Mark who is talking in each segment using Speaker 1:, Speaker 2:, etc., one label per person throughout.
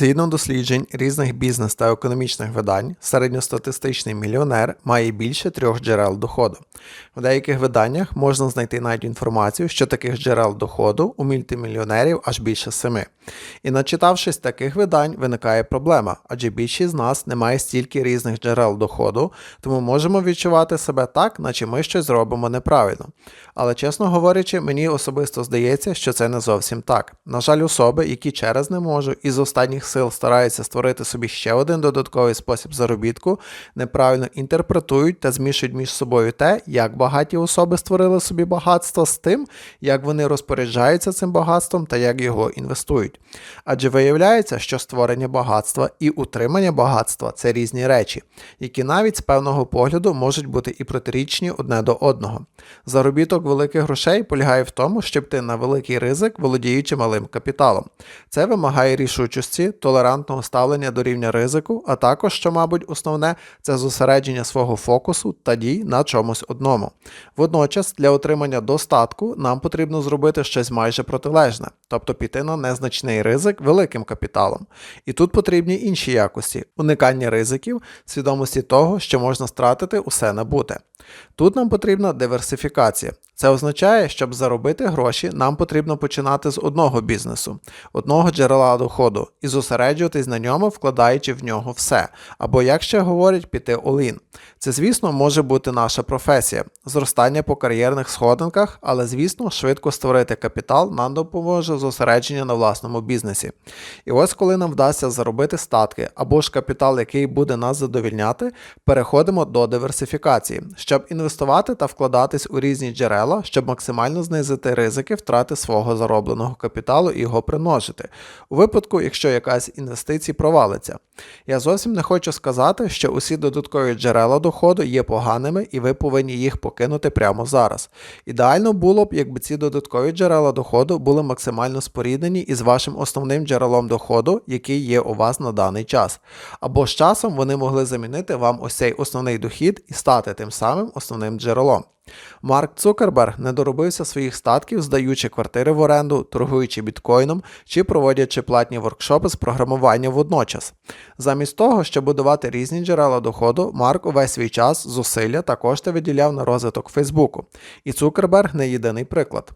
Speaker 1: Згідно досліджень різних бізнес та економічних видань, середньостатистичний мільйонер має більше трьох джерел доходу. В деяких виданнях можна знайти навіть інформацію, що таких джерел доходу у мультимільйонерів аж більше семи. І начитавшись таких видань, виникає проблема, адже більшість з нас не має стільки різних джерел доходу, тому можемо відчувати себе так, наче ми щось робимо неправильно. Але чесно говорячи, мені особисто здається, що це не зовсім так. На жаль, особи, які через не можу із останніх сил стараються створити собі ще один додатковий спосіб заробітку, неправильно інтерпретують та змішують між собою те, як багаті особи створили собі багатство з тим, як вони розпоряджаються цим багатством та як його інвестують. Адже виявляється, що створення багатства і утримання багатства це різні речі, які навіть з певного погляду можуть бути і протирічні одне до одного. Заробіток великих грошей полягає в тому, щоб ти на великий ризик, володіючи малим капіталом. Це вимагає рішучості, толерантного ставлення до рівня ризику, а також, що, мабуть, основне, це зосередження свого фокусу та дій на чомусь одному. Водночас, для отримання достатку нам потрібно зробити щось майже протилежне, тобто піти на незначний ризик великим капіталом. І тут потрібні інші якості: уникання ризиків, свідомості того, що можна стратити усе набуте. Тут нам потрібна диверсифікація. Це означає, щоб заробити гроші, нам потрібно починати з одного бізнесу, одного джерела доходу і зосереджуватись на ньому, вкладаючи в нього все. Або, як ще говорять, піти all-in. Це, звісно, може бути наша професія, зростання по кар'єрних сходинках, але, звісно, швидко створити капітал нам допоможе зосередження на власному бізнесі. І ось коли нам вдасться заробити статки або ж капітал, який буде нас задовільняти, переходимо до диверсифікації, щоб інвестувати та вкладатись у різні джерела, щоб максимально знизити ризики втрати свого заробленого капіталу і його примножити, у випадку, якщо якась інвестиція провалиться. Я зовсім не хочу сказати, що усі додаткові джерела доходу є поганими і ви повинні їх покинути прямо зараз. Ідеально було б, якби ці додаткові джерела доходу були максимально споріднені із вашим основним джерелом доходу, який є у вас на даний час. Або з часом вони могли замінити вам ось цей основний дохід і стати тим самим основним джерелом. Марк Цукерберг не доробився своїх статків, здаючи квартири в оренду, торгуючи біткоїном чи проводячи платні воркшопи з програмування водночас. Замість того, щоб будувати різні джерела доходу, Марк увесь свій час, зусилля та кошти виділяв на розвиток Фейсбуку. І Цукерберг не єдиний приклад.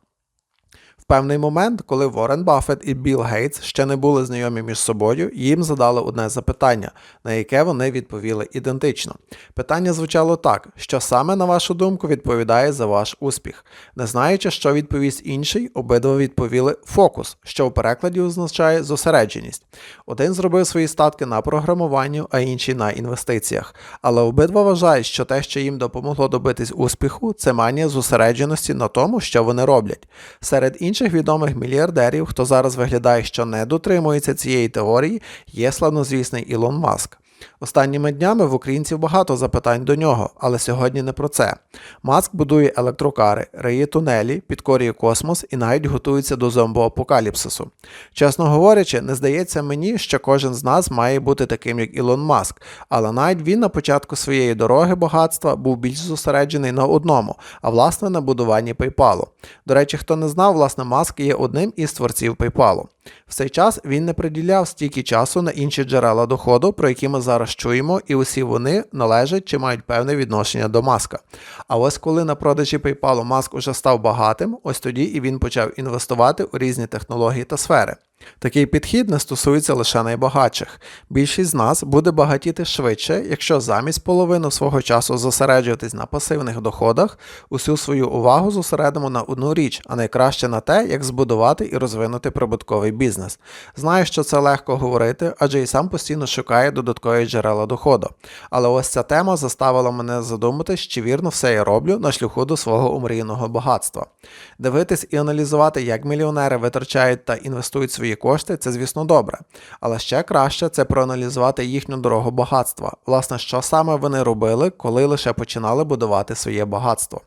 Speaker 1: Певний момент, коли Ворен Баффет і Білл Гейтс ще не були знайомі між собою, їм задали одне запитання, на яке вони відповіли ідентично. Питання звучало так: що саме, на вашу думку, відповідає за ваш успіх. Не знаючи, що відповість інший, обидва відповіли фокус, що в перекладі означає зосередженість. Один зробив свої статки на програмуванні, а інший на інвестиціях. Але обидва вважають, що те, що їм допомогло добитись успіху, це манія зосередженості на тому, що вони роблять. Серед інших відомих мільярдерів, хто зараз виглядає, що не дотримується цієї теорії, є славнозвісний Ілон Маск. Останніми днями в українців багато запитань до нього, але сьогодні не про це. Маск будує електрокари, риє тунелі, підкорює космос і навіть готується до зомбоапокаліпсису. Чесно говорячи, не здається мені, що кожен з нас має бути таким, як Ілон Маск, але навіть він на початку своєї дороги багатства був більш зосереджений на одному, а власне на будуванні PayPal. До речі, хто не знав, власне, Маск є одним із творців PayPal. В цей час він не приділяв стільки часу на інші джерела доходу, про які ми зараз чуємо, і усі вони належать чи мають певне відношення до маска. А ось коли на продажі PayPal маск уже став багатим, ось тоді і він почав інвестувати у різні технології та сфери. Такий підхід не стосується лише найбагатших. Більшість з нас буде багатіти швидше, якщо замість половину свого часу зосереджуватись на пасивних доходах, усю свою увагу зосередимо на одну річ, а найкраще на те, як збудувати і розвинути прибутковий бізнес. Знаю, що це легко говорити, адже і сам постійно шукає додаткові джерела доходу. Але ось ця тема заставила мене задуматись, чи вірно все я роблю на шляху до свого омрійного багатства. Дивитись і аналізувати, як мільйонери витрачають та інвестують свої кошти, це, звісно, добре. Але ще краще це проаналізувати їхню дорогу багатства. Власне, що саме вони робили, коли лише починали будувати своє багатство.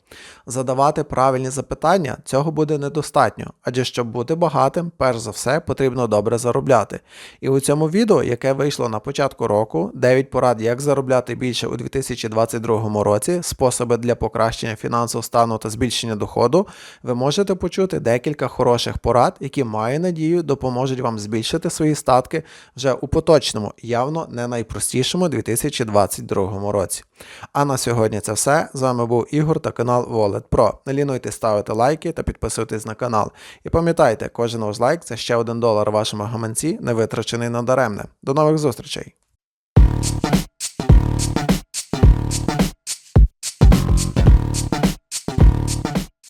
Speaker 1: Задавати правильні запитання цього буде недостатньо, адже щоб бути багатим, перш за все, потрібно добре заробляти. І у цьому відео, яке вийшло на початку року, 9 порад, як заробляти більше у 2022 році, способи для покращення фінансового стану та збільшення доходу, ви можете почути декілька хороших порад, які маю надію допомогти допоможуть вам збільшити свої статки вже у поточному, явно не найпростішому 2022 році. А на сьогодні це все. З вами був Ігор та канал Wallet Pro. Не лінуйте ставити лайки та підписуйтесь на канал. І пам'ятайте, кожен ваш лайк це ще один долар вашому гаманці, не витрачений надаремне. До нових зустрічей!